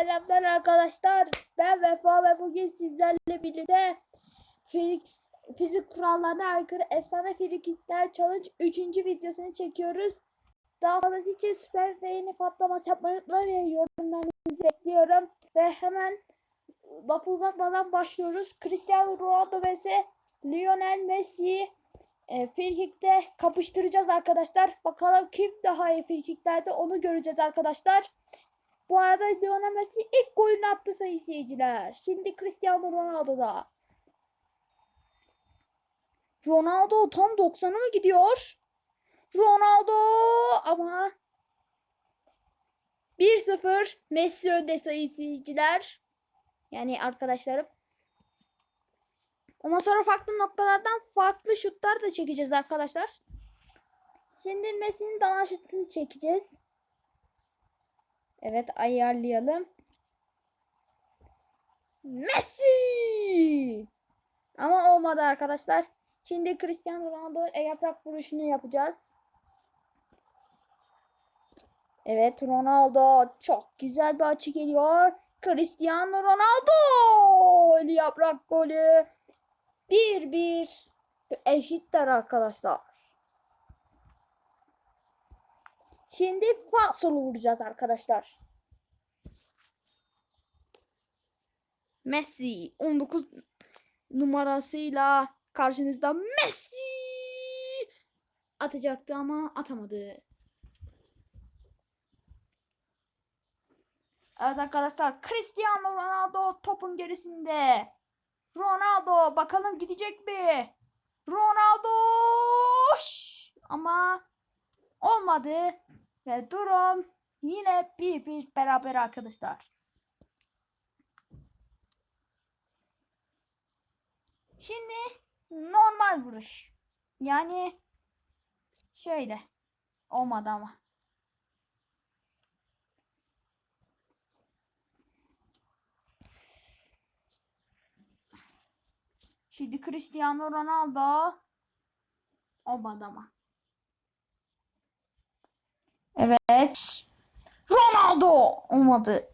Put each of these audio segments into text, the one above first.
Selamlar arkadaşlar. Ben Vefa ve bugün sizlerle birlikte fizik, fizik kurallarına aykırı efsane frikikler challenge 3. videosunu çekiyoruz. Daha fazlası için süper beğeni patlaması yapmayı unutmayın. Yorumlarınızı bekliyorum. Ve hemen lafı uzatmadan başlıyoruz. Cristiano Ronaldo vs Lionel Messi e, frikikte kapıştıracağız arkadaşlar. Bakalım kim daha iyi frikiklerde onu göreceğiz arkadaşlar. Bu arada Lionel Messi ilk golünü attı sayın seyirciler. Şimdi Cristiano Ronaldo'da. Ronaldo tam 90'a mı gidiyor? Ronaldo ama 1-0 Messi önde sayın seyirciler. Yani arkadaşlarım. Ondan sonra farklı noktalardan farklı şutlar da çekeceğiz arkadaşlar. Şimdi Messi'nin daha şutunu çekeceğiz. Evet ayarlayalım. Messi! Ama olmadı arkadaşlar. Şimdi Cristiano Ronaldo yaprak vuruşunu yapacağız. Evet Ronaldo çok güzel bir açı geliyor. Cristiano Ronaldo! Yaprak golü. 1-1 eşitler arkadaşlar. Şimdi fasıl vuracağız arkadaşlar. Messi 19 numarasıyla karşınızda Messi atacaktı ama atamadı. Evet arkadaşlar Cristiano Ronaldo topun gerisinde. Ronaldo bakalım gidecek mi? Ronaldo Şş! ama olmadı. Ve durum yine bir bir beraber arkadaşlar. Şimdi normal vuruş. Yani şöyle. Olmadı ama. Şimdi Cristiano Ronaldo olmadı ama. Evet. Ronaldo olmadı.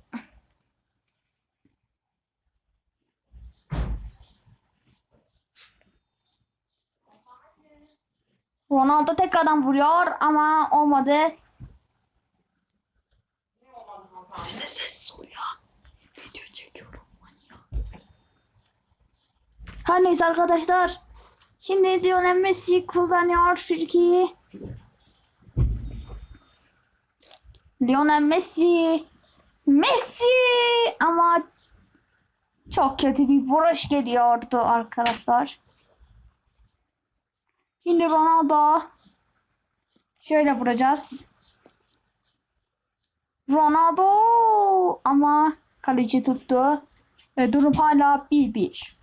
Ronaldo tekrardan vuruyor ama olmadı. İşte ses ol ya. Video çekiyorum. Her neyse arkadaşlar. Şimdi Lionel Messi kullanıyor Türkiye'yi. Lionel Messi. Messi ama çok kötü bir vuruş geliyordu arkadaşlar. Şimdi Ronaldo. Şöyle vuracağız. Ronaldo ama kaleci tuttu. Ve durum hala 1-1.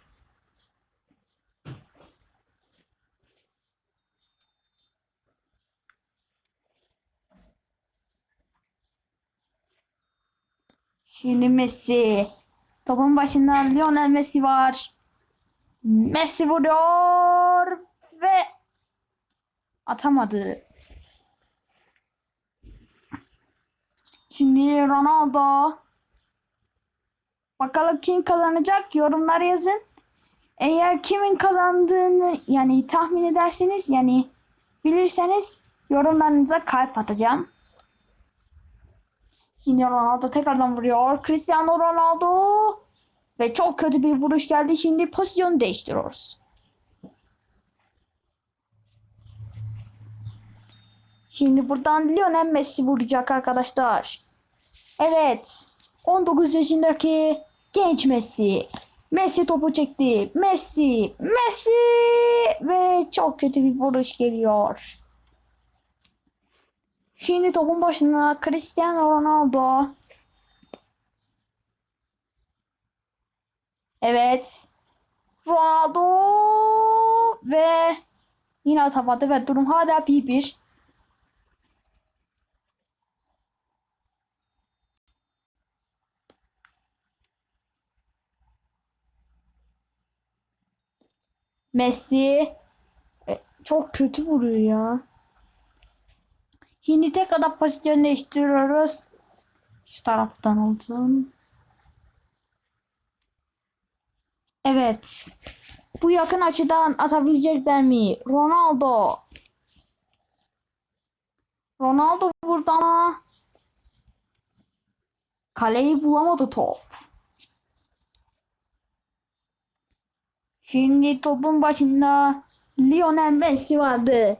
Şimdi Messi. Topun başında Lionel Messi var. Messi vuruyor ve atamadı. Şimdi Ronaldo. Bakalım kim kazanacak? Yorumlar yazın. Eğer kimin kazandığını yani tahmin ederseniz yani bilirseniz yorumlarınıza kalp atacağım. Yine Ronaldo tekrardan vuruyor. Cristiano Ronaldo. Ve çok kötü bir vuruş geldi. Şimdi pozisyon değiştiriyoruz. Şimdi buradan Lionel Messi vuracak arkadaşlar. Evet. 19 yaşındaki genç Messi. Messi topu çekti. Messi. Messi. Ve çok kötü bir vuruş geliyor. Şimdi topun başına Cristiano Ronaldo. Evet. Ronaldo ve yine atamadı ve durum hala 1-1. Messi e, çok kötü vuruyor ya. Şimdi tekrardan pozisyon değiştiriyoruz. Şu taraftan olsun. Evet. Bu yakın açıdan atabilecekler mi? Ronaldo. Ronaldo burada ama kaleyi bulamadı top. Şimdi topun başında Lionel Messi vardı.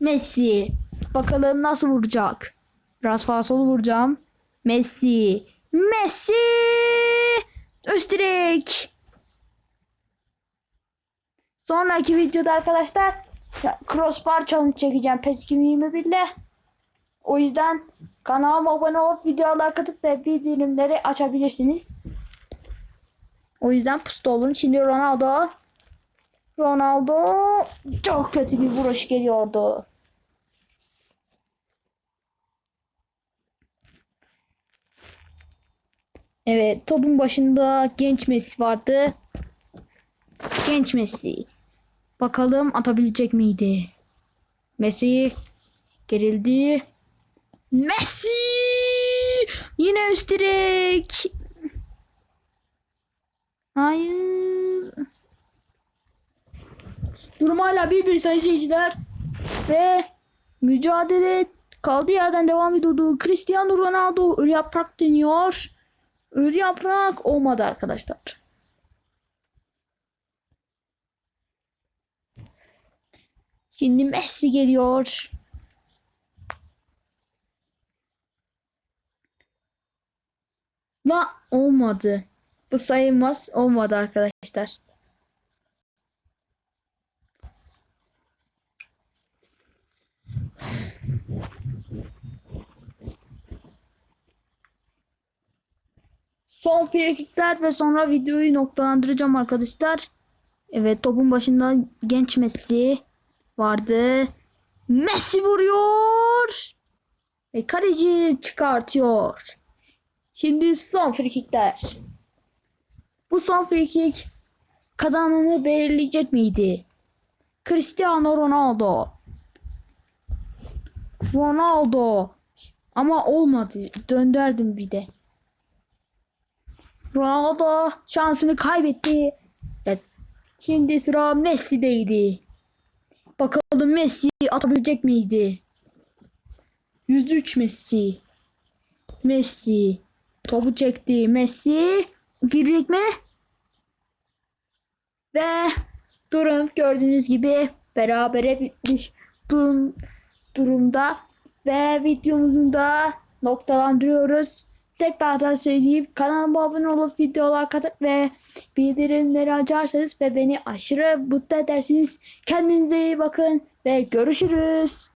Messi Bakalım nasıl vuracak. Biraz fazla vuracağım. Messi. Messi. Üst direk. Sonraki videoda arkadaşlar crossbar challenge çekeceğim PES 2021 ile. O yüzden kanalıma abone olup videolar katıp ve bildirimleri açabilirsiniz. O yüzden pusta olun. Şimdi Ronaldo. Ronaldo çok kötü bir vuruş geliyordu. Evet, topun başında genç Messi vardı. Genç Messi. Bakalım atabilecek miydi? Messi gerildi. Messi! Yine üst direk. Hayır. Durum hala 1-1 sayın seyirciler. Ve mücadele kaldığı yerden devam ediyordu. Cristiano Ronaldo yaprak deniyor. Ölü yaprak olmadı arkadaşlar. Şimdi Messi geliyor. La olmadı. Bu sayılmaz. Olmadı arkadaşlar. Son frikikler ve sonra videoyu noktalandıracağım arkadaşlar. Evet topun başında genç Messi vardı. Messi vuruyor. Ve kaleci çıkartıyor. Şimdi son frikikler. Bu son frikik kazananı belirleyecek miydi? Cristiano Ronaldo. Ronaldo. Ama olmadı. Döndürdüm bir de. Ronaldo şansını kaybetti. Evet. Şimdi sıra Messi'deydi. Bakalım Messi atabilecek miydi? 103 Messi. Messi. Topu çekti. Messi. Girecek mi? Ve durum gördüğünüz gibi berabere bitmiş durum, durumda. Ve videomuzun da noktalandırıyoruz. Tekrardan söyleyeyim kanalıma abone olup videolar katıp ve bildirimleri açarsanız ve beni aşırı mutlu edersiniz. Kendinize iyi bakın ve görüşürüz.